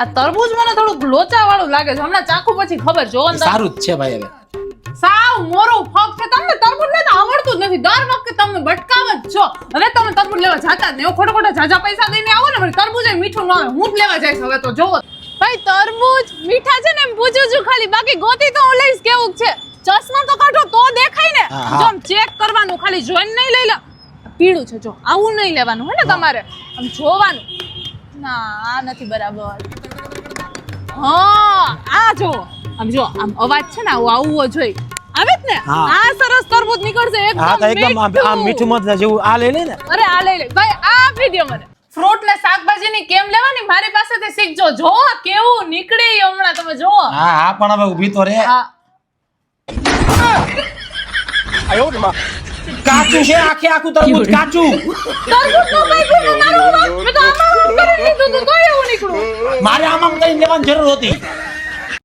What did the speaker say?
આ તરબૂજ મને થોડુંક લોચા વાળું લાગે છે. હમણાં ચાખું પછી ખબર જો સારું જ છે ભાઈ હવે. સાવ મોરો ફક છે તમને તરબૂજ લેતા આવડતું જ નથી. દર વખતે તમે ભટકાવ જ છો. હવે તમે તરબૂજ લેવા જાતા જ નહીં. એવું ખોટા ખોટા જાજા પૈસા દઈને આવો ને તરબૂજ મીઠું ન આવે. હું જ લેવા જઈશ હવે તો જોવો. ભાઈ તરબૂજ મીઠા છે ને એમ પૂછું છું ખાલી. બાકી ગોતી તો હું લઈશ કેવું છે. ચશ્મા તો કાઢો તો દેખાય ને. જો ચેક કરવાનું ખાલી જોઈને નહીં લઈ લો. પીળું છે જો. આવું નહીં લેવાનું હે ને તમારે. આમ જોવાનું. ના આ નથી બરાબર. હા આ જો આમ જો આમ અવાજ છે ને આવું આવવો જોઈએ. આવે જ ને? આ સરસ તરબૂચ નીકળશે હા તો એકદમ આમ મીઠું. મત જેવું. આ લઈ લે ને. અરે આ લઈ લે. ભાઈ આ આપી મને. ફ્રૂટ ને શાકભાજીની કેમ લેવાની? મારી પાસેથી શીખજો. જો કેવું નીકળે હમણાં. તમે જો હા હા પણ હવે ઊભી તો રે. હા. કાચું છે આખે આખું તરબૂચ કાચું. તરબૂચ નો ને તો આમાં આમ કરી લીધું તું તોય એવું નીકળું મારે આમાં કઈ લેવાની જરૂર હતી?